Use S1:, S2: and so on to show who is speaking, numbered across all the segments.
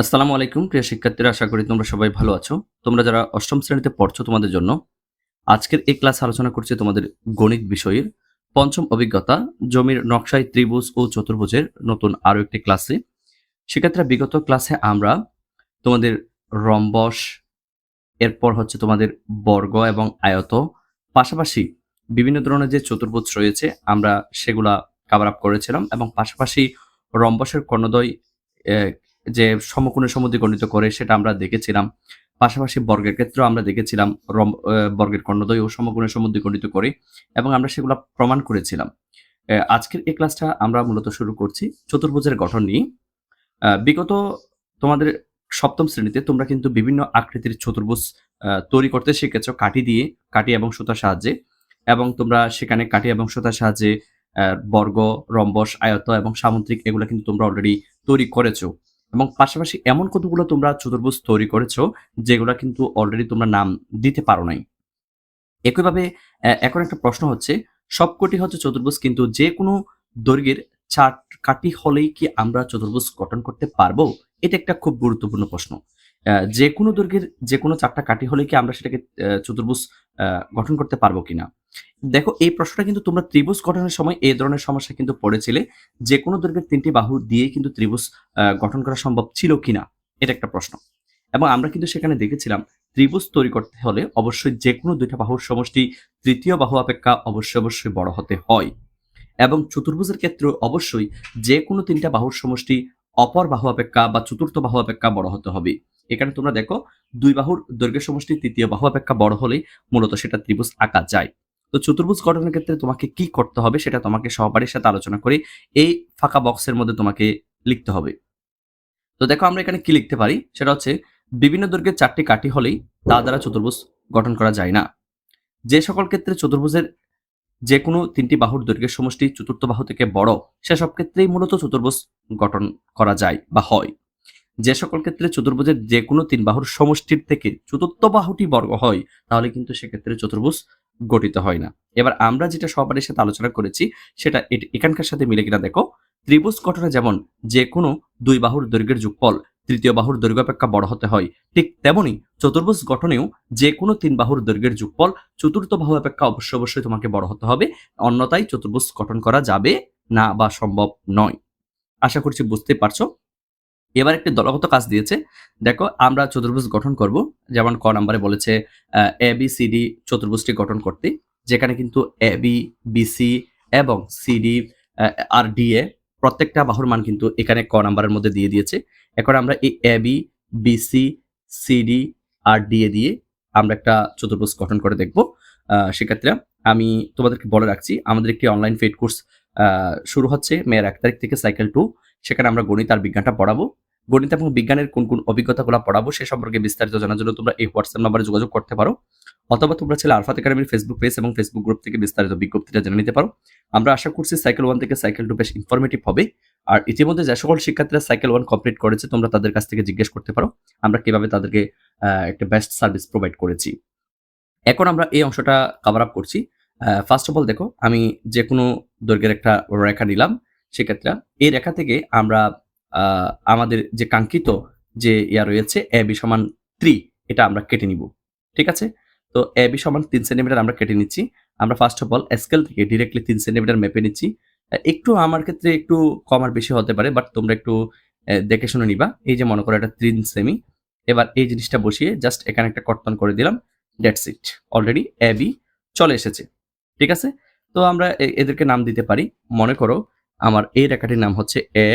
S1: আসসালামু আলাইকুম, প্রিয় শিক্ষার্থীরা, আশা করি তোমরা সবাই ভালো আছো। তোমরা যারা অষ্টম শ্রেণীতে পড়ছো তোমাদের জন্য, আজকের এই ক্লাস আলোচনা করছি তোমাদের গণিত বিষয়ের পঞ্চম অভিজ্ঞতা, জমির নকশায় ত্রিভুজ ও চতুর্ভুজের নতুন আরও একটি ক্লাসে। শিক্ষার্থীরা, বিগত ক্লাসে আমরা তোমাদের রম্বস, এরপর হচ্ছে তোমাদের বর্গ এবং আয়ত, পাশাপাশি বিভিন্ন ধরনের যে চতুর্ভুজ রয়েছে, আমরা সেগুলা কাভার আপ করেছিলাম এবং পাশাপাশি রম্বসের কর্ণদয় যে সমকোণে সমদ্বিখণ্ডিত করে সেটা আমরা দেখেছিলাম। পাশাপাশি বর্গের ক্ষেত্রেও আমরা দেখেছিলাম বর্গের কর্ণদ্বয় ও সমকোণে সমদ্বিখণ্ডিত করে এবং আমরা সেগুলো প্রমাণ করেছিলাম। আজকের এই ক্লাসটা আমরা মূলত শুরু করছি চতুর্ভুজের গঠন নিয়ে। বিগত তোমাদের সপ্তম শ্রেণীতে তোমরা কিন্তু বিভিন্ন আকৃতির চতুর্ভুজ তৈরি করতে শিখেছ কাঠি দিয়ে, কাঠি এবং সুতার সাহায্যে। এবং তোমরা সেখানে কাঠি এবং সুতার সাহায্যে বর্গ, রম্বস, আয়ত এবং সামুদ্রিক এগুলো কিন্তু তোমরা অলরেডি তৈরি করেছ। এবং পাশাপাশি এমন কতগুলো তোমরা চতুর্ভুজ তৈরি করেছ, যেগুলো কিন্তু অলরেডি তোমরা নাম দিতে পারো নাই? একইভাবে এখন একটা প্রশ্ন হচ্ছে, সবকটি হচ্ছে চতুর্ভুজ, কিন্তু যে কোনো দৈর্ঘ্যের চার কাটি হলেই কি আমরা চতুর্ভুজ গঠন করতে পারব? এটা একটা খুব গুরুত্বপূর্ণ প্রশ্ন। যে কোনো দৈর্ঘ্যের যে কোনো চারটা কাটি হলে কি আমরা সেটাকে চতুর্ভুজ গঠন করতে পারব কিনা? দেখো, এই প্রশ্নটা কিন্তু তোমরা ত্রিভুজ গঠনের সময় এই ধরনের সমস্যা কিন্তু পড়েছিলে। যে কোনো দৈর্ঘ্যের তিনটি বাহু দিয়ে কিন্তু ত্রিভুজ গঠন করা সম্ভব ছিল কিনা? এটা একটা প্রশ্ন। এবং আমরা কিন্তু সেখানে দেখেছিলাম, ত্রিভুজ তৈরি করতে হলে অবশ্যই যে কোনো দুইটা বাহুর সমষ্টি তৃতীয় বাহু অপেক্ষা অবশ্যই অবশ্যই বড় হতে হয়। এবং চতুর্ভুজের ক্ষেত্রে অবশ্যই যে কোনো তিনটা বাহুর সমষ্টি অপর বাহু অপেক্ষা বা চতুর্থ বাহু অপেক্ষা বড় হতে হবে। এখানে তোমরা দেখো, দুই বাহুর দৈর্ঘ্যের সমষ্টি তৃতীয় বাহু অপেক্ষা বড় হলে মূলত সেটা ত্রিভুজ আঁকা যায়। তো চতুর্ভুজ গঠনের ক্ষেত্রে তোমাকে কি করতে হবে সেটা তোমাকে সহপাঠীর সাথে আলোচনা করে এই ফাঁকা বক্সের মধ্যে তোমাকে লিখতে হবে। তো দেখো আমরা এখানে কি লিখতে পারি? সেটা হচ্ছে, বিভিন্ন দৈর্ঘ্যের চারটি কাঠি হলেই তা দ্বারা চতুর্ভুজ গঠন করা যায় না। যে সকল ক্ষেত্রে চতুর্ভুজের যে কোনো তিনটি বাহুর দৈর্ঘ্যের সমষ্টি চতুর্থ বাহু থেকে বড় সেসব ক্ষেত্রেই মূলত চতুর্ভুজ গঠন করা যায় বা হয়। যে সকল ক্ষেত্রে চতুর্ভুজের যে কোনো তিন বাহুর সমষ্টির থেকে চতুর্থ বাহুটি বর্গ হয়, তাহলে কিন্তু সেক্ষেত্রে চতুর্ভুজ গঠিত হয় না। এবার আমরা যেটা সহপাঠীর সাথে আলোচনা করেছি, সেটা এখানকার সাথে মিলে কিনা দেখো, ত্রিভুজ গঠনে যেমন যে কোনো দুই বাহুর দৈর্ঘ্যের যোগফল তৃতীয় বাহুর দৈর্ঘ্য অপেক্ষা বড় হতে হয়, ঠিক তেমনি চতুর্ভুজ গঠনেও যে কোনো তিন বাহুর দৈর্ঘ্যের যোগফল চতুর্থ বাহু অপেক্ষা অবশ্যই অবশ্যই তোমাকে বড় হতে হবে, অন্যথায় চতুর্ভুজ গঠন করা যাবে না বা সম্ভব নয়। আশা করছি বুঝতে পারছ। এবার একটি দলগত কাজ দিয়েছে। দেখো, আমরা চতুর্ভুজ গঠন করব। যেমন ক নাম্বারে বলেছে এ বি সি ডি চতুর্ভুজটি গঠন করতে। যেখানে কিন্তু এ বি বিসি এবং সিডি আর ডি এ প্রত্যেকটা বাহুর মান কিন্তু এখানে ক নাম্বারের মধ্যে দিয়ে দিয়েছে। এখন আমরা এই এ বি বিসি সিডি আর ডি এ দিয়ে আমরা একটা চতুর্ভুজ গঠন করে দেখব। সেক্ষেত্রে আমি তোমাদেরকে বলে রাখছি, আমাদের একটি অনলাইন ফেড কোর্স শুরু হচ্ছে মেয়ের এক তারিখ থেকে সাইকেল টু সেখানে আমরা গণিত আর বিজ্ঞানটা পড়াবো। গণিত এবং বিজ্ঞানের কোন কোন অভিজ্ঞতাগুলো পড়াবো সে সম্পর্কে বিস্তারিত জানার জন্য তোমরা এই হোয়াটসঅ্যাপ নাম্বারে যোগাযোগ করতে পারো। অথবা তোমরা ছেলে আলফাত একাডেমির ফেসবুক পেজ এবং ফেসবুক গ্রুপ থেকে বিস্তারিত বিজ্ঞপ্তিটা জেনে নিতে পারো। আমরা আশা করছি সাইকেল ওয়ান থেকে সাইকেল টু বেশ ইনফরমেটিভ হবে। আর ইতিমধ্যে যে সকল শিক্ষার্থীরা সাইকেল ওয়ান কমপ্লিট করেছে, তোমরা তাদের কাছ থেকে জিজ্ঞেস করতে পারো। আমরা কীভাবে তাদেরকে একটা বেস্ট সার্ভিস প্রোভাইড করেছি। এখন আমরা এই অংশটা কভার আপ করছি। ফার্স্ট অফ অল দেখো, আমি যে কোনো দৈর্ঘ্যের একটা রেখা নিলাম। সেক্ষেত্রে এই রেখা থেকে আমরা আমাদের যে কাঙ্ক্ষিত যে ইয়া রয়েছে, এ বি সমান থ্রি এটা আমরা কেটে নিব। ঠিক আছে? তো এ বি সমান তিন সেন্টিমিটার আমরা কেটে নিচ্ছি। আমরা ফার্স্ট অফ অল স্কেল থেকে ডিরেক্টলি তিন সেন্টিমিটার মেপে নিচ্ছি। একটু আমার ক্ষেত্রে একটু কম আর বেশি হতে পারে বাট তোমরা একটু দেখে শুনে নিবা। এই যে মনে করো এটা তিন সেমি। এবার এই জিনিসটা বসিয়ে জাস্ট এখানে একটা কর্তন করে দিলাম। That's it already A B চলে এসেছে। ঠিক আছে? তো আমরা এদেরকে নাম দিতে পারি। মনে করো আমার এই রেখাটির নাম হচ্ছে এ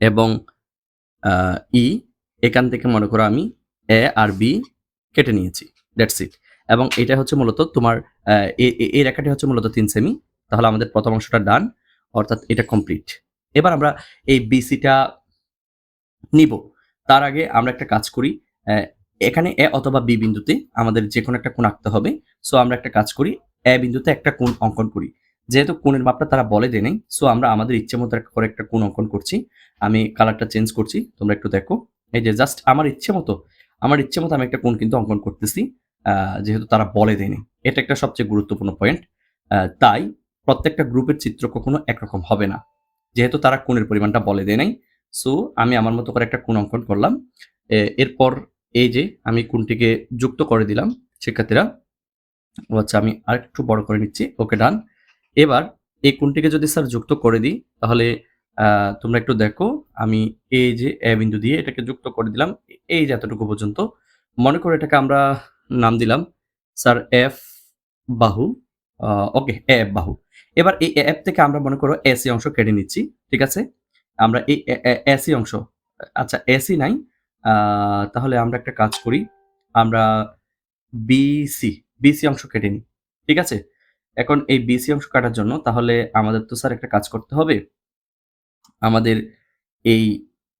S1: এবং ই, এখান থেকে মনে করো আমি এ আর বি কেটে নিয়েছি দ্যাটস ইট এবং এটা হচ্ছে মূলত তোমার এই রেখাটি হচ্ছে মূলত তিন সেমি তাহলে আমাদের প্রথম অংশটা ডান অর্থাৎ এটা কমপ্লিট এবার আমরা এই বিসিটা নিব। তার আগে আমরা একটা কাজ করি এখানে এ অথবা বি বিন্দুতে আমাদের যে কোনো একটা কোণ আঁকতে হবে সো আমরা একটা কাজ করি, এ বিন্দুতে একটা কোণ অঙ্কন করি। যেহেতু কোণের মাপটা তারা বলে দেয় সো আমরা আমাদের ইচ্ছে মতো একটা করে একটা কোণ অঙ্কন করছি। আমি কালারটা চেঞ্জ করছি, তোমরা একটু দেখো। এই যে জাস্ট আমার ইচ্ছে মতো, আমার ইচ্ছে মতো আমি একটা কোণ কিন্তু অঙ্কন করতেছি যেহেতু তারা বলে দেয়নি এটা একটা সবচেয়ে গুরুত্বপূর্ণ পয়েন্ট তাই প্রত্যেকটা গ্রুপের চিত্র কখনো একরকম হবে না। যেহেতু তারা কোণের পরিমাণটা বলে দেয় নাই সো আমি আমার মতো করে একটা কোণ অঙ্কন করলাম। এরপর এই যে আমি কোণটিকে যুক্ত করে দিলাম শিক্ষার্থীরা আচ্ছা আমি আরেকটু বড় করে নিচ্ছি, ওকে ডান এবার এই কোনটিকে যদি স্যার যুক্ত করে দিই, তাহলে তোমরা একটু দেখো, আমি এই যে এ বিন্দু দিয়ে এটাকে যুক্ত করে দিলাম, এই যে এতটুকু পর্যন্ত। মনে করে এটাকে আমরা নাম দিলাম স্যার এফ বাহু ওকে, এ এফ বাহু। এবার এই এফ থেকে আমরা মনে করো এসি অংশ কেটে নিচ্ছি, ঠিক আছে? আমরা এই এসি অংশ আচ্ছা এসি নাই তাহলে আমরা একটা কাজ করি, আমরা বিসি বিসি অংশ কেটে নিই, ঠিক আছে? এখন এই বিসি অংশ কাটার জন্য তাহলে আমাদের তো স্যার একটা কাজ করতে হবে। আমাদের এই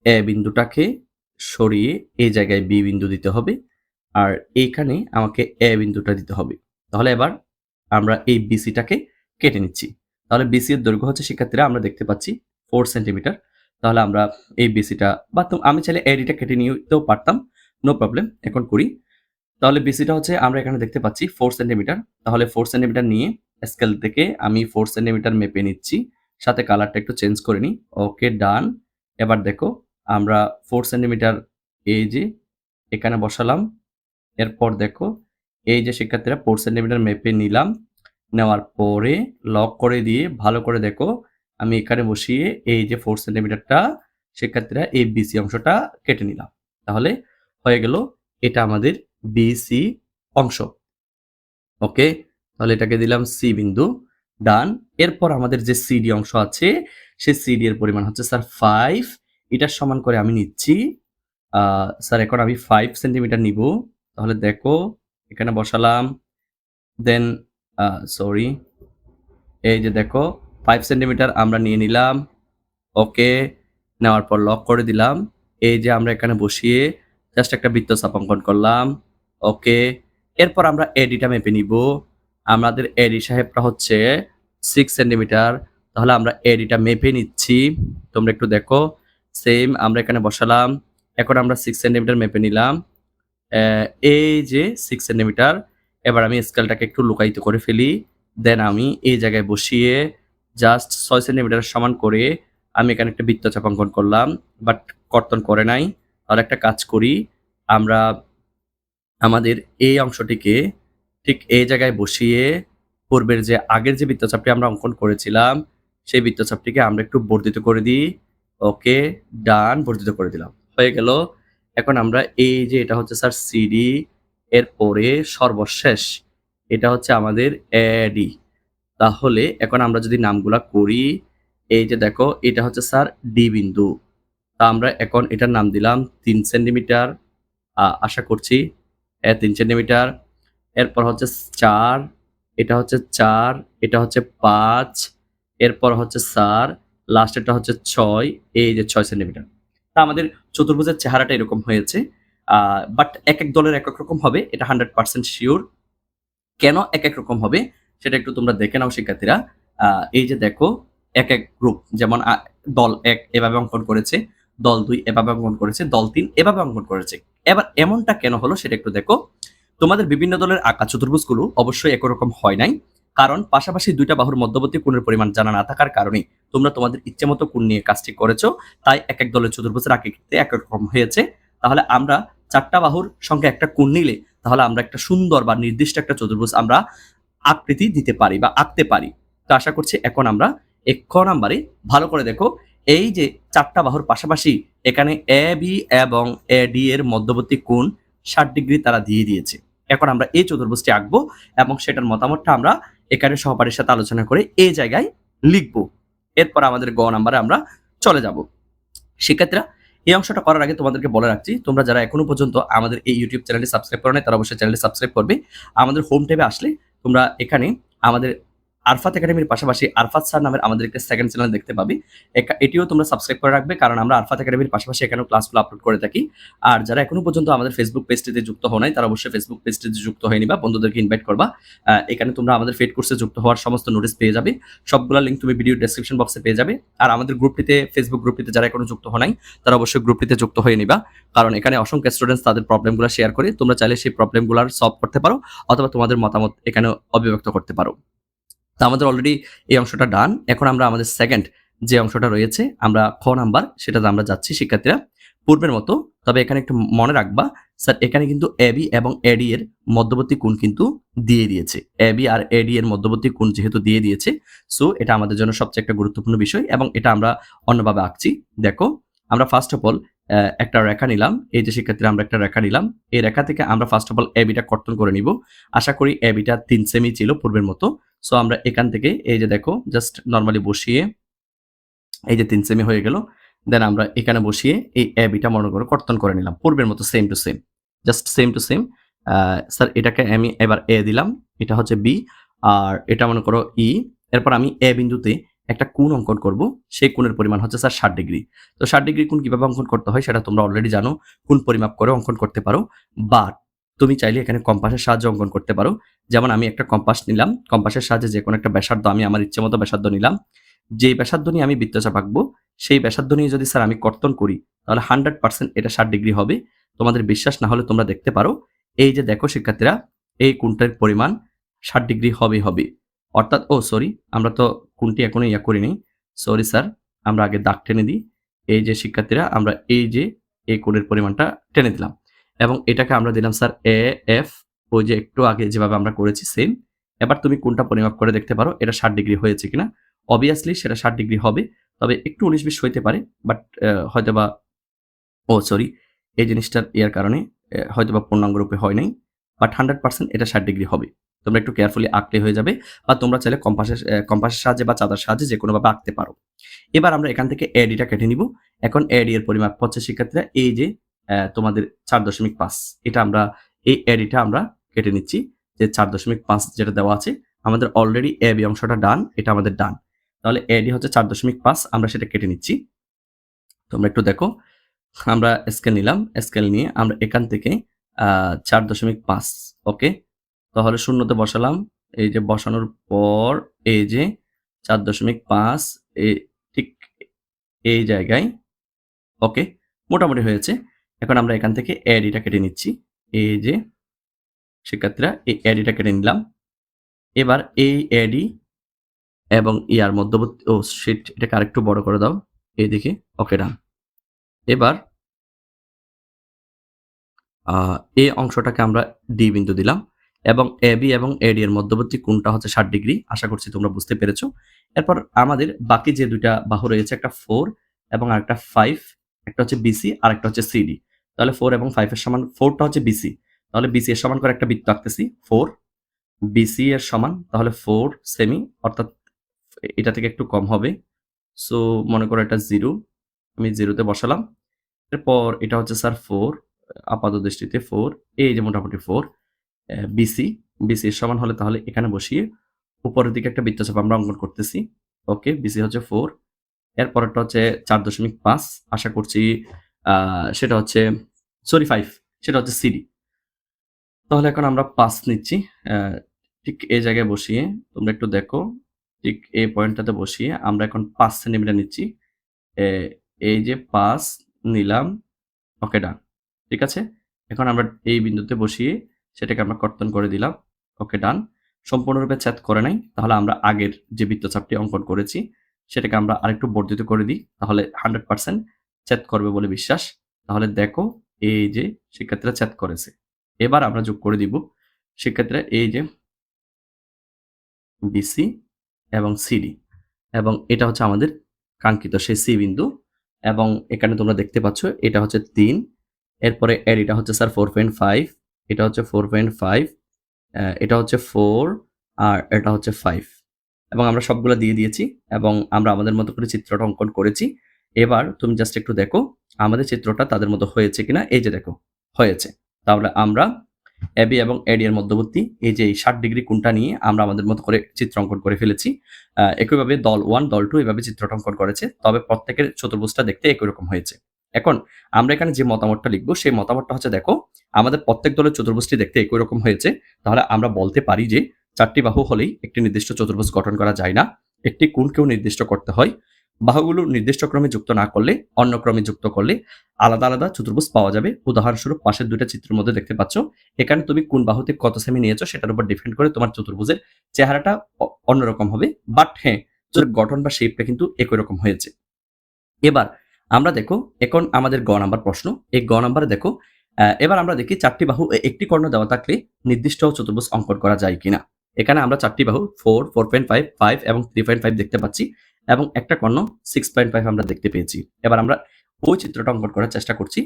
S1: এ বিন্দুটাকে সরিয়ে এই জায়গায় বি বিন্দু দিতে হবে আর এইখানে আমাকে এ বিন্দুটা দিতে হবে। তাহলে এবার আমরা এই বিসিটাকে কেটে নিচ্ছি। তাহলে বিসি এর দৈর্ঘ্য হচ্ছে শিক্ষার্থীরা আমরা দেখতে পাচ্ছি ফোর সেন্টিমিটার তাহলে আমরা এই বিসিটা বা আমি চাইলে এডিটা কেটে নিতেও পারতাম। নো প্রবলেম এখন করি। তাহলে বিসিটা হচ্ছে আমরা এখানে দেখতে পাচ্ছি ফোর সেন্টিমিটার তাহলে ফোর সেন্টিমিটার নিয়ে স্কেল থেকে আমি ফোর সেন্টিমিটার মেপে নিচ্ছি। সাথে কালারটা একটু চেঞ্জ করে নিই। ওকে ডান এবার দেখো, আমরা ফোর সেন্টিমিটার এই যে এখানে বসালাম। এরপর দেখো, এই যে শিক্ষার্থীরা ফোর সেন্টিমিটার মেপে নিলাম। নেওয়ার পরে লক করে দিয়ে ভালো করে দেখো, আমি এখানে বসিয়ে এই যে ফোর সেন্টিমিটারটা শিক্ষার্থীরা এই বিসি অংশটা কেটে নিলাম। তাহলে হয়ে গেল, এটা আমাদের বিসি অংশ। ওকে, তাহলে এটাকে দিলাম সি বিন্দু। ডান, এরপর আমাদের যে সিডি অংশ আছে, সেই সিডি এর পরিমাণ হচ্ছে স্যার ফাইভ। এটার সমান করে আমি নিচ্ছি। স্যার, এখন আমি ফাইভ সেন্টিমিটার নিব। তাহলে দেখো, এখানে বসালাম। দেন সরি, এই যে দেখো, ফাইভ সেন্টিমিটার আমরা নিয়ে নিলাম। ওকে, নেওয়ার পর লক করে দিলাম। এই যে আমরা এখানে বসিয়ে জাস্ট একটা বৃত্ত অঙ্কন করলাম। ওকে, এরপর আমরা এডিটা মেপে নিব। আমাদের এডি সাহেবটা হচ্ছে সিক্স সেন্টিমিটার তাহলে আমরা এডিটা মেপে নিচ্ছি। তোমরা একটু দেখো। সেম আমরা এখানে বসালাম। এখন আমরা সিক্স সেন্টিমিটার মেপে নিলাম। এই যে সিক্স সেন্টিমিটার এবার আমি স্কেলটাকে একটু লুকায়িত করে ফেলি। দেন আমি এই জায়গায় বসিয়ে জাস্ট ছয় সেন্টিমিটার সমান করে আমি এখানে একটা বৃত্তচাপ অঙ্কন করলাম। বাট কর্তন করে নাই। আর একটা কাজ করি। আমরা আমাদের এই অংশটিকে ঠিক এই জায়গায় বসিয়ে পূর্বের যে আগের যে বৃত্তচাপটি আমরা অঙ্কন করেছিলাম, সেই বৃত্তচাপটিকে আমরা একটু বর্ধিত করে দিই। ওকে, ডান, বর্ধিত করে দিলাম। হয়ে গেল। এখন আমরা এই যে এটা হচ্ছে স্যার সিডি এর পরে সর্বশেষ এটা হচ্ছে আমাদের এডি তাহলে এখন আমরা যদি নামগুলা করি, এই যে দেখো, এটা হচ্ছে স্যার ডি বিন্দু। তা আমরা এখন এটার নাম দিলাম তিন সেন্টিমিটার। আশা করছি এ তিন সেন্টিমিটার। এরপর হচ্ছে চার, এটা হচ্ছে চার, এটা হচ্ছে পাঁচ, এরপর হচ্ছে স্যার লাস্টেরটা হচ্ছে ছয়, এই যে ছয় সেন্টিমিটার। তা আমাদের চতুর্ভুজের চেহারাটা এরকম হয়েছে বাট এক এক দলের এক এক রকম হবে, এটা হান্ড্রেড পার্সেন্ট শিওর কেন এক এক রকম হবে, সেটা একটু তোমরা দেখে নাও শিক্ষার্থীরা। এই যে দেখো, এক এক গ্রুপ যেমন দল এক এভাবে অঙ্কন করেছে, দল দুই এভাবে অঙ্কন করেছে, দল তিন এভাবে অঙ্কন করেছে। এবার এমনটা কেন হলো সেটা একটু দেখো। তোমাদের বিভিন্ন দলের আঁকা চতুর্ভুজগুলো অবশ্যই একরকম হয় নাই, কারণ পাশাপাশি দুইটা বাহুর মধ্যবর্তী কোণের পরিমাণ জানা না থাকার কারণে তোমরা তোমাদের ইচ্ছে মতো কোণ নিয়ে কাজটি করেছ, তাই এক এক দলের চতুর্ভুজের আকৃতিতে এক এক হয়েছে। তাহলে আমরা চারটা বাহুর সঙ্গে একটা কোণ নিলে তাহলে আমরা একটা সুন্দর বা নির্দিষ্ট একটা চতুর্ভুজ আমরা আকৃতি দিতে পারি বা আঁকতে পারি। তো আশা করছি এখন আমরা এক নাম্বারে ভালো করে দেখো এই যে চারটা বাহুর পাশাপাশি এখানে এ, বি এবং এ, ডি এর মধ্যবর্তী কোণ ষাট ডিগ্রি তারা দিয়ে দিয়েছে। এখন আমরা এই চতুর্ভুজটি আঁকবো এবং সেটার মতামতটা আমরা এখানে সহপাঠীর সাথে আলোচনা করে এই জায়গায় লিখব। এরপর আমাদের গ নাম্বারে আমরা চলে যাব। শিক্ষার্থীরা, এই অংশটা করার আগে তোমাদেরকে বলে রাখছি, তোমরা যারা এখনও পর্যন্ত আমাদের এই ইউটিউব চ্যানেলটি সাবস্ক্রাইব করো নাই, তারা অবশ্যই চ্যানেলটি সাবস্ক্রাইব করবে। আমাদের হোম ট্যাবে আসলে তোমরা এখানে আমাদের আরফাত একাডেমির পাশাপাশি আরফাত স্যার নামের আমাদের একটা সেকেন্ড চ্যানেল দেখতে পাবি। এটিও তোমরা সাবস্ক্রাইব করে রাখবে কারণ আমরা আরফাত একাডেমির পাশাপাশি এখানেও ক্লাসগুলো আপলোড করে থাকি। আর যারা এখনও পর্যন্ত আমাদের ফেসবুক পেজটিতে যুক্ত হও নাই, তারা অবশ্যই ফেসবুক পেজটিতে যুক্ত হয়ে নিবা, বন্ধুদেরকে ইনভাইট করবা। এখানে তোমরা আমাদের ফেড কোর্সে যুক্ত হওয়ার সমস্ত নোটিস পেয়ে যাবে। সবগুলা লিঙ্ক তুমি ভিডিও ডেসক্রিপশন বক্সে পেয়ে যাবে। আর আমাদের গ্রুপটিতে ফেসবুক গ্রুপটিতে যারা এখনও যুক্ত হও নাই, তারা অবশ্যই গ্রুপটিতে যুক্ত হয়ে নিবা। কারণ এখানে অসংখ্য স্টুডেন্টস তাদের প্রবলেমগুলো শেয়ার করে, তোমরা চাইলে সেই প্রবলেমগুলো সলভ করতে পারো, অথবা তোমাদের মতামত এখানে অভিব্যক্ত করতে পারো। তা আমাদের অলরেডি এই অংশটা ডান এখন আমরা আমাদের সেকেন্ড যে অংশটা রয়েছে, আমরা খ নাম্বার সেটাতে আমরা যাচ্ছি শিক্ষার্থীরা। পূর্বের মতো, তবে এখানে একটু মনে রাখবা, স্যার, এখানে কিন্তু এবি এবং এডি এর মধ্যবর্তী কোণ কিন্তু দিয়ে দিয়েছে। এবি আর এডি এর মধ্যবর্তী কোণ যেহেতু দিয়ে দিয়েছে সো এটা আমাদের জন্য সবচেয়ে একটা গুরুত্বপূর্ণ বিষয় এবং এটা আমরা অন্যভাবে আঁকছি। দেখো, আমরা ফার্স্ট অফ অল একটা রেখা নিলাম। এই যে শিক্ষার্থীরা, আমরা একটা রেখা নিলাম। এই রেখা থেকে আমরা ফার্স্ট অফ অল এবিটা কর্তন করে নিব। আশা করি এবিটা তিন সেমি ছিল পূর্বের মতো। সো আমরা এখান থেকে এই যে দেখো জাস্ট নর্মালি বসিয়ে এই যে তিন সেমি হয়ে গেল দেন আমরা এখানে বসিয়ে এই এবিটা মনে করো কর্তন করে নিলাম, পূর্বের মতো same to same just same to same sir এটাকে আমি এবার এ দিলাম, এটা হচ্ছে বি আর এটা মনে করো ই এরপর আমি এ বিন্দুতে একটা কোণ অঙ্কন করব, সেই কোণের পরিমাণ হচ্ছে স্যার ষাট ডিগ্রি। তো ষাট ডিগ্রি কোণ কীভাবে অঙ্কন করতে হয় সেটা তোমরা অলরেডি জানো কোন পরিমাপ করে অঙ্কন করতে পারো বাট তুমি চাইলে এখানে কম্পাসের সাহায্যে অঙ্কন করতে পারো। যেমন আমি একটা কম্পাস নিলাম, কম্পাসের সাহায্যে যে কোনো একটা ব্যাসার্ধ, আমি আমার ইচ্ছে মতো ব্যাসার্ধ নিলাম। যেই ব্যাসার্ধ নিয়ে আমি বৃত্তচাপ আঁকবো, সেই ব্যাসার্ধ নিয়ে যদি স্যার আমি কর্তন করি, তাহলে হান্ড্রেড পার্সেন্ট এটা ষাট ডিগ্রি হবে। তোমাদের বিশ্বাস না হলে তোমরা দেখতে পারো। এই যে দেখো শিক্ষার্থীরা, এই কোণটার পরিমাণ ষাট ডিগ্রি হবে হবে। অর্থাৎ, ও সরি, আমরা তো কোনটি এখনও ইয়া করিনি। সরি স্যার, আমরা আগে দাগ টেনে দিই। এই যে শিক্ষার্থীরা, আমরা এই যে এই কোণের পরিমাণটা টেনে দিলাম। এবং এটাকে আমরা দিলাম, স্যার এ এফ ওই যে একটু আগে যেভাবে আমরা করেছি সেম এবার তুমি কোনটা পরিমাপ করে দেখতে পারো, এটা ষাট ডিগ্রি হয়েছে কিনা। অবভিয়াসলি সেটা ষাট ডিগ্রি হবে, তবে একটু উনিশ বিশ হইতে পারে বাট হয়তো বা ও সরি এই জিনিসটার ইয়ার কারণে হয়তো বা পূর্ণাঙ্গ রূপে হয় নাই বাট হান্ড্রেড পার্সেন্ট এটা ষাট ডিগ্রি হবে। তোমরা একটু কেয়ারফুলি আঁকতে হয়ে যাবে, বা তোমরা চাইলে কম্পাসের কম্পাসের সাহায্যে বা চাঁদার সাহায্যে যে কোনোভাবে আঁকতে পারো। এবার আমরা এখান থেকে এডিটা কেটে নিব। এখন এডি এর পরিমাপ হচ্ছে শিক্ষার্থীরা এই যে তোমাদের চার দশমিক পাঁচ। এটা আমরা, এই এডিটা আমরা কেটে নিচ্ছি যে চার দশমিক পাঁচ যেটা দেওয়া আছে, আমাদের অলরেডি এ বি অংশটা ডান এটা আমাদের ডান তাহলে এডি হচ্ছে চার দশমিক পাঁচ, আমরা সেটা কেটে নিচ্ছি। তোমরা একটু দেখো, আমরা স্কেল নিলাম স্কেল নিয়ে আমরা এখান থেকে চার দশমিক পাঁচ ওকে তাহলে শূন্যতে বসালাম, এই যে বসানোর পর এই যে চার দশমিক পাঁচ এই ঠিক এই জায়গায় ওকে মোটামুটি হয়েছে। এখন আমরা এখান থেকে এডিটা কেটে নিচ্ছি। এই যে শিক্ষার্থীরা এই এডিটা কেটে নিলাম। এবার এই এডি এবং ইয়ার মধ্যবর্তী, ও শিট এটাকে আরেকটু বড় করে দাও। এই দিকে ওকে ডান এবার এই অংশটাকে আমরা ডি বিন্দু দিলাম এবং এ বি এবং এডি এর মধ্যবর্তী কোনটা হচ্ছে ষাট ডিগ্রি। আশা করছি তোমরা বুঝতে পেরেছ। এরপর আমাদের বাকি যে দুইটা বাহু রয়েছে, একটা ফোর এবং আরেকটা ফাইভ একটা হচ্ছে বিসি আর একটা হচ্ছে সিডি তাহলে ফোর এবং ফাইভ এর সমান ফোরটা হচ্ছে বিসি তাহলে বিসি এর সমান করে একটা বৃত্ত আঁকতেছি ফোর বিসি এর সমান, তাহলে ফোর সেমি অর্থাৎ এটা থেকে একটু কম হবে। সো মনে করো এটা জিরো আমি জিরোতে বসালাম। এরপর এটা হচ্ছে স্যার ফোর আপাত দৃষ্টিতে ফোর এই যে মোটামুটি ফোর বিসি বিসি এর সমান হলে তাহলে এখানে বসিয়ে উপরের দিকে একটা বৃত্ত বৃত্তচাপ আমরা অঙ্কন করতেছি। ওকে বিসি হচ্ছে ফোর এরপরটা হচ্ছে চার দশমিক পাঁচ, আশা করছি সেটা হচ্ছে সরি ফাইভ সেটা হচ্ছে সিডি তাহলে এখন আমরা পাস নিচ্ছি ঠিক এই জায়গায় বসিয়ে, তোমরা একটু দেখো, ঠিক এই পয়েন্টটাতে বসিয়ে আমরা এখন পাঁচ সেন্টিমিটার নিচ্ছি। এই যে পাঁচ নিলাম ওকে ডান ঠিক আছে? এখন আমরা এই বিন্দুতে বসিয়ে সেটাকে আমরা কর্তন করে দিলাম ওকে ডান সম্পূর্ণরূপে ছেদ করে নাই, তাহলে আমরা আগের যে বৃত্তচাপটি অঙ্কন করেছি, সেটাকে আমরা আরেকটু বর্ধিত করে দিই, তাহলে হান্ড্রেড পার্সেন্ট ছেদ করবে বলে বিশ্বাস। তাহলে দেখো এই যে শিক্ষার্থীরা ছেদ করেছে। এবার আমরা যোগ করে দিব শিক্ষার্থীরা এই যে বিসি এবং সিডি এবং এটা হচ্ছে আমাদের কাঙ্ক্ষিত সেই সি বিন্দু এবং এখানে তোমরা দেখতে পাচ্ছ, এটা হচ্ছে তিন। এরপরে এর এটা হচ্ছে স্যার ফোর পয়েন্ট ফাইভ এটা হচ্ছে ফোর পয়েন্ট ফাইভ এটা হচ্ছে ফোর আর এটা হচ্ছে ফাইভ এবং আমরা সবগুলো দিয়ে দিয়েছি এবং আমরা আমাদের মতো করে চিত্রটা অঙ্কন করেছি। এবার তুমি জাস্ট একটু দেখো আমাদের চিত্রটা তাদের মতো হয়েছে কিনা? এই যে দেখো, হয়েছে। তাহলে আমরা এবি এবং এডি এর মধ্যবর্তী এই যে ষাট ডিগ্রি কোণটা নিয়ে আমরা আমাদের মতো করে চিত্র অঙ্কন করে ফেলেছি। একইভাবে দল ওয়ান, দল টু এভাবে চিত্রটা অঙ্কন করেছে, তবে প্রত্যেকের চতুর্ভুজটা দেখতে একই রকম হয়েছে। এখন আমরা এখানে যে মতামতটা লিখব, সেই মতামতটা হচ্ছে দেখো, আমাদের প্রত্যেক দলের চতুর্ভুজটি দেখতে একই রকম হয়েছে। তাহলে আমরা বলতে পারি যে চারটি বাহু হলেই একটি নির্দিষ্ট চতুর্ভুজ গঠন করা যায় না। একটি কোণকেও নির্দিষ্ট করতে হয়। বাহুগুলো নির্দিষ্ট ক্রমে যুক্ত না করলে, অন্য ক্রমে যুক্ত করলে আলাদা আলাদা চতুর্ভুজ পাওয়া যাবে। উদাহরণস্বরূপ পাশের দুইটা চিত্রের মধ্যে দেখতে পাচ্ছ, এখানে তুমি কোন বাহুতে কত সেমি নিয়েছো সেটার উপর ডিপেন্ড করে তোমার চতুর্ভুজের চেহারাটা অন্যরকম হবে। বাট হ্যাঁ গঠন বা শেপটা কিন্তু একই রকম হয়েছে। এবার আমরা দেখো, এখন আমাদের গ নাম্বার প্রশ্ন। এই গ নাম্বারে দেখো এবার আমরা দেখি চারটি বাহু একটি কর্ণ দেওয়া থাকলে নির্দিষ্ট চতুর্ভুজ অঙ্কন করা যায় কিনা। এখানে আমরা চারটি বাহু four four point five five এবং থ্রি পয়েন্ট ফাইভ দেখতে পাচ্ছি। এবং একটা কর্ণ সিক্স পয়েন্ট ফাইভ আমরা দেখতে পেয়েছি। এবার আমরা ওই চিত্রটা অঙ্কন করার চেষ্টা করছি।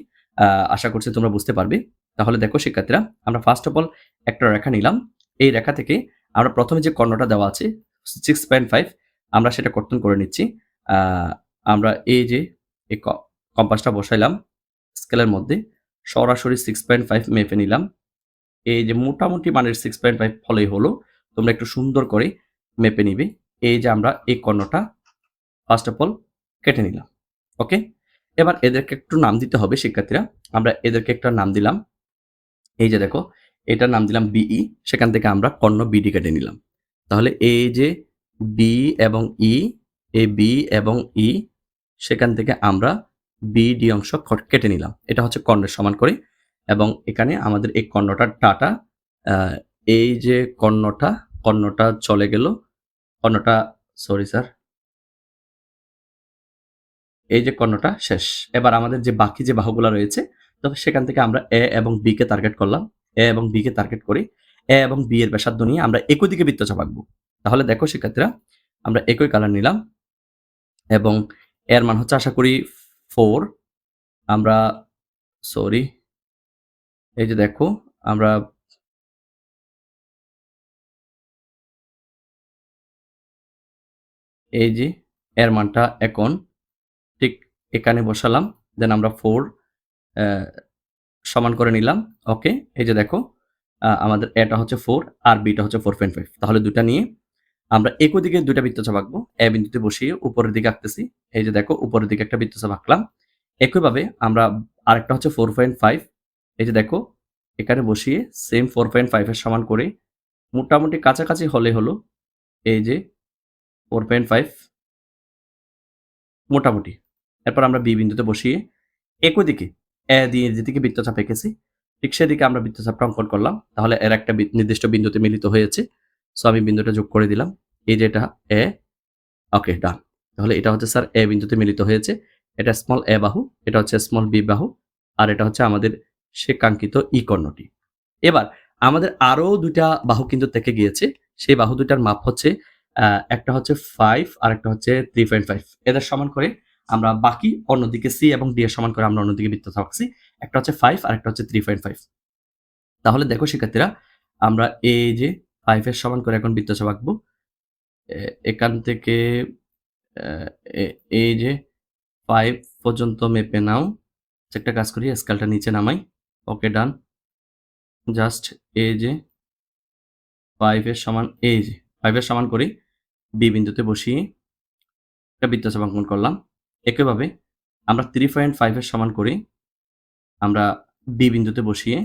S1: আশা করছি তোমরা বুঝতে পারবে। তাহলে দেখো, শিক্ষার্থীরা, আমরা ফার্স্ট অফ অল একটা রেখা নিলাম। এই রেখা থেকে আমরা প্রথমে যে কর্ণটা দেওয়া আছে সিক্স পয়েন্ট ফাইভ আমরা সেটা কর্তন করে নিচ্ছি। আমরা এই যে এই কম্পাসটা বসাইলাম, স্কেলের মধ্যে, সরাসরি সিক্স পয়েন্ট ফাইভ মেপে নিলাম। এই যে মোটামুটি মানের সিক্স পয়েন্ট ফাইভ ফলেই হলো। তোমরা একটু সুন্দর করে মেপে নিবে। এই যে আমরা এই কর্ণটা ফার্স্ট অফ অল কেটে নিলাম ওকে এবার এদেরকে একটু নাম দিতে হবে শিক্ষার্থীরা। আমরা এদেরকে একটা নাম দিলাম। এই যে দেখো, এটার নাম দিলাম বিই সেখান থেকে আমরা কর্ণ বিডি কেটে নিলাম। তাহলে এই যে বি এবং ই এ বি এবং ই সেখান থেকে আমরা বিডি অংশ কেটে নিলাম। এটা হচ্ছে কর্ণের সমান করে। এবং এখানে আমাদের এই কর্ণটা টাটা এই যে কর্ণটা কর্ণটা চলে গেল। কর্ণটা সরি স্যার এই যে কর্ণটা শেষ। এবার আমাদের যে বাকি যে বাহুগুলো রয়েছে, তো সেখান থেকে আমরা এ এবং বি কে টার্গেট করলাম। এ এবং বি কে টার্গেট করি। এ এবং বি এর ব্যাসার্ধ নিয়ে আমরা একই দিকে বৃত্তচাপ আঁকবো তাহলে দেখো শিক্ষার্থীরা, আমরা একই কালার নিলাম এবং এর মান হচ্ছে আশা করি ফোর আমরা সরি এই যে দেখো, আমরা এই যে এর মানটা এখন এখানে বসালাম দেন আমরা ফোর সমান করে নিলাম ওকে এই যে দেখো আমাদের এটা হচ্ছে ফোর আর বিটা হচ্ছে ফোর পয়েন্ট ফাইভ তাহলে দুটা নিয়ে আমরা একই দিকে দুইটা বৃত্তচাপ আঁকবো এ বিন্দুতে বসিয়ে উপরের দিকে আঁকতেছি। এই যে দেখো, উপরের দিকে একটা বৃত্তচাপ আঁকলাম। একইভাবে আমরা আরেকটা হচ্ছে ফোর পয়েন্ট ফাইভ এই যে দেখো, এখানে বসিয়ে সেম ফোর পয়েন্ট ফাইভের সমান করে মোটামুটি কাছাকাছি হলে হলো এই যে ফোর পয়েন্ট ফাইভ মোটামুটি। এরপর আমরা বি বিন্দুতে বসিয়ে একই দিকে এ দিয়ে যেদিকে বৃত্তচাপ এঁকেছি, ঠিক সেদিকে আমরা বৃত্তচাপটা অঙ্কন করলাম। তাহলে এর একটা নির্দিষ্ট বিন্দুতে মিলিত হয়েছে। সো আমি বিন্দুটা যোগ করে দিলাম। এই যে এটা এ ওকে ডান তাহলে এটা হচ্ছে স্যার এ বিন্দুতে মিলিত হয়েছে। এটা স্মল এ বাহু, এটা হচ্ছে স্মল বি বাহু, আর এটা হচ্ছে আমাদের সে কাঙ্ক্ষিত ই কর্ণটি। এবার, আমাদের আরও দুইটা বাহু কিন্তু থেকে গিয়েছে। সেই বাহু দুটার মাপ হচ্ছে একটা হচ্ছে ফাইভ আর একটা হচ্ছে থ্রি পয়েন্ট ফাইভ এদের সমান করে আমরা বাকি অন্যদিকে সি এবং ডি এর সমান করে আমরা অন্যদিকে বৃত্ত থাকছি। একটা হচ্ছে ফাইভ আর একটা হচ্ছে থ্রি পয়েন্ট ফাইভ তাহলে দেখো শিক্ষার্থীরা, আমরা এই যে ফাইভ এর সমান করে এখন বৃত্তচাপ আঁকবো, এ- এখান থেকে এই যে ফাইভ পর্যন্ত মেপে নাও। একটা কাজ করি স্কেলটা নিচে নামাই। ওকে ডান জাস্ট এই যে ফাইভ এর সমান এই যে ফাইভ এর সমান করি বি বিন্দুতে বসিয়ে একটা বৃত্তচাপ অঙ্কন করলাম। একইভাবে আমরা থ্রি পয়েন্ট ফাইভের সমান করি। আমরা বি বিন্দুতে বসিয়ে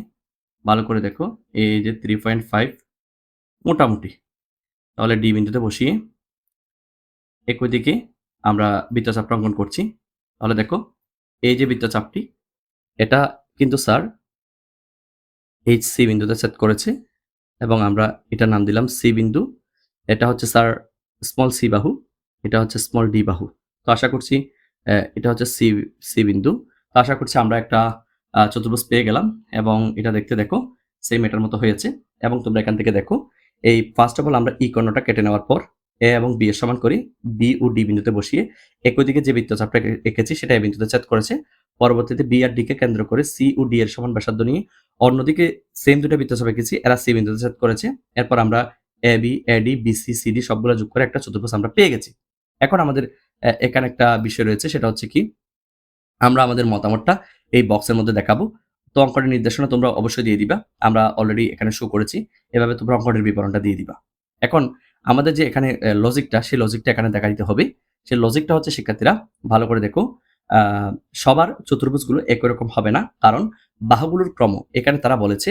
S1: ভালো করে দেখো, এই যে থ্রি পয়েন্ট ফাইভ মোটামুটি। তাহলে ডি বিন্দুতে বসিয়ে একই দিকে আমরা বৃত্তচাপটা অঙ্কন করছি। তাহলে দেখো, এই যে বৃত্তচাপটি, এটা কিন্তু স্যার এইচ সি বিন্দুতে সেট করেছে এবং আমরা এটা নাম দিলাম সি বিন্দু। এটা হচ্ছে স্যার স্মল সি বাহু, এটা হচ্ছে স্মল ডি বাহু। তো আশা করছি এটা হচ্ছে সি সি বিন্দু। আশা করছি আমরা একটা চতুর্ভুজ পেয়ে গেলাম এবং এটা দেখতে দেখো সেম এটার মতো হয়েছে এবং তোমরা এখান থেকে দেখো, এই ফার্স্ট অফ অল আমরা ই কর্ণটা কেটে নেওয়ার পর এ এবং বি এর সমান করি বি ও ডি বিন্দুতে বসিয়ে একই দিকে যে বৃত্তচাপটা এঁকে- এঁকেছি সেটা এই বিন্দুতে ছেদ করেছে। পরবর্তীতে বি আর ডি কে কেন্দ্র করে সি ও ডি এর সমান ব্যাসার্ধ নিয়ে অন্যদিকে সেম দুটো বৃত্তচাপ এঁকেছি, এরা সি বিন্দুতে ছেদ করেছে। এরপর আমরা A B AD C D সবগুলো যোগ করে একটা চতুর্ভুজ আমরা পেয়ে গেছি। এখন আমাদের এখানে একটা বিষয় রয়েছে, সেটা হচ্ছে কি, আমরা আমাদের মতামতটা এই বক্সের মধ্যে দেখাবো। তো অঙ্কনের নির্দেশনা তোমরা অবশ্যই দিয়ে দিবা। আমরা অলরেডি এখানে শো করেছি। এভাবে তোমরা অঙ্কনের বিবরণটা দিয়ে দিবা। এখন আমাদের যে এখানে লজিকটা সেই লজিকটা এখানে দেখা দিতে হবে। সেই লজিকটা হচ্ছে শিক্ষার্থীরা, ভালো করে দেখো সবার চতুর্ভুজগুলো একই রকম হবে না। কারণ বাহুগুলোর ক্রম, এখানে তারা বলেছে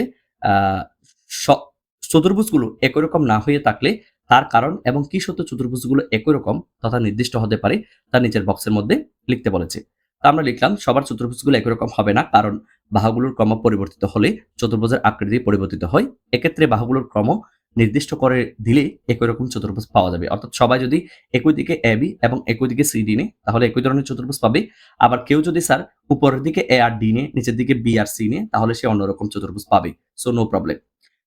S1: চতুর্ভুজগুলো একই রকম না হয়ে থাকলে তার কারণ এবং কি সত্য চতুর্ভুজগুলো একই রকম তথা নির্দিষ্ট হতে পারে তা নিচের বক্সের মধ্যে লিখতে বলেছে। তা আমরা লিখলাম, সবার চতুর্ভুজগুলো একই রকম হবে না, কারণ বাহুগুলোর ক্রম পরিবর্তিত হলে চতুর্ভুজের আকৃতি পরিবর্তিত হয়। এক্ষেত্রে বাহুগুলোর ক্রম নির্দিষ্ট করে দিলে একই রকম চতুর্ভুজ পাওয়া যাবে। অর্থাৎ সবাই যদি একই দিকে এ বি এবং একই দিকে সি ডি নেয়, তাহলে একই ধরনের চতুর্ভুজ পাবে। আবার কেউ যদি স্যার উপরের দিকে এ আর ডি নেয়, নিচের দিকে বি আর সি নেয়, তাহলে সে অন্যরকম চতুর্ভুজ পাবে। সো নো প্রবলেম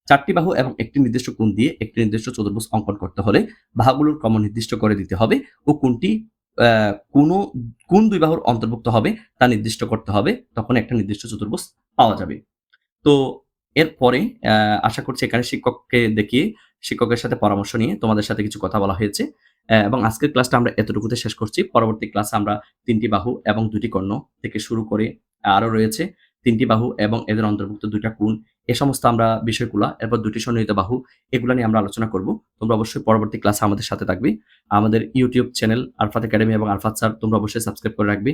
S1: চারটি বাহু এবং একটি নির্দিষ্ট কোণ দিয়ে একটি নির্দিষ্ট চতুর্ভুজ অঙ্কন করতে হলে বাহুগুলোর ক্রম নির্দিষ্ট করে দিতে হবে ও কোনটি কোনো, কোন দুই বাহুর অন্তর্ভুক্ত হবে তা নির্দিষ্ট করতে হবে, তখন একটা নির্দিষ্ট চতুর্ভুজ পাওয়া যাবে। তো এরপরে আশা করছি এখানে শিক্ষককে দেখিয়ে, শিক্ষকের সাথে পরামর্শ নিয়ে তোমাদের সাথে কিছু কথা বলা হয়েছে। এবং আজকের ক্লাসটা আমরা এতটুকুতে শেষ করছি। পরবর্তী ক্লাসে আমরা তিনটি বাহু এবং দুটি কর্ণ থেকে শুরু করে আরও রয়েছে। তিনটি বাহু এবং এদের অন্তর্ভুক্ত দুইটা কোণ, এ সমস্ত আমরা বিষয়গুলো, এরপর দুটি সন্নিহিত বাহু, এগুলো নিয়ে আমরা আলোচনা করব। তোমরা অবশ্যই পরবর্তী ক্লাসে আমাদের সাথে থাকবে। আমাদের ইউটিউব চ্যানেল আরফাত একাডেমি এবং আরফাত স্যার তোমরা অবশ্যই সাবস্ক্রাইব করে রাখবে।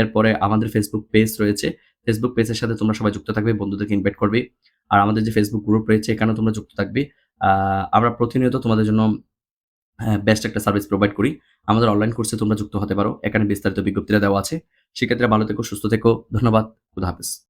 S1: এরপরে আমাদের ফেসবুক পেজ রয়েছে। ফেসবুক পেজের সাথে তোমরা সবাই যুক্ত থাকবে, বন্ধুদেরকে ইনভাইট করবে। আর আমাদের যে ফেসবুক গ্রুপ রয়েছে, এখানেও তোমরা যুক্ত থাকবে। আমরা প্রতিনিয়ত তোমাদের জন্য বেস্ট একটা সার্ভিস প্রোভাইড করি। আমাদের অনলাইন কোর্সে তোমরা যুক্ত হতে পারো। এখানে বিস্তারিত বিজ্ঞপ্তিটা দেওয়া আছে। সেক্ষেত্রে ভালো থেকো সুস্থ থেকো। ধন্যবাদ। খুদা হাফিজ।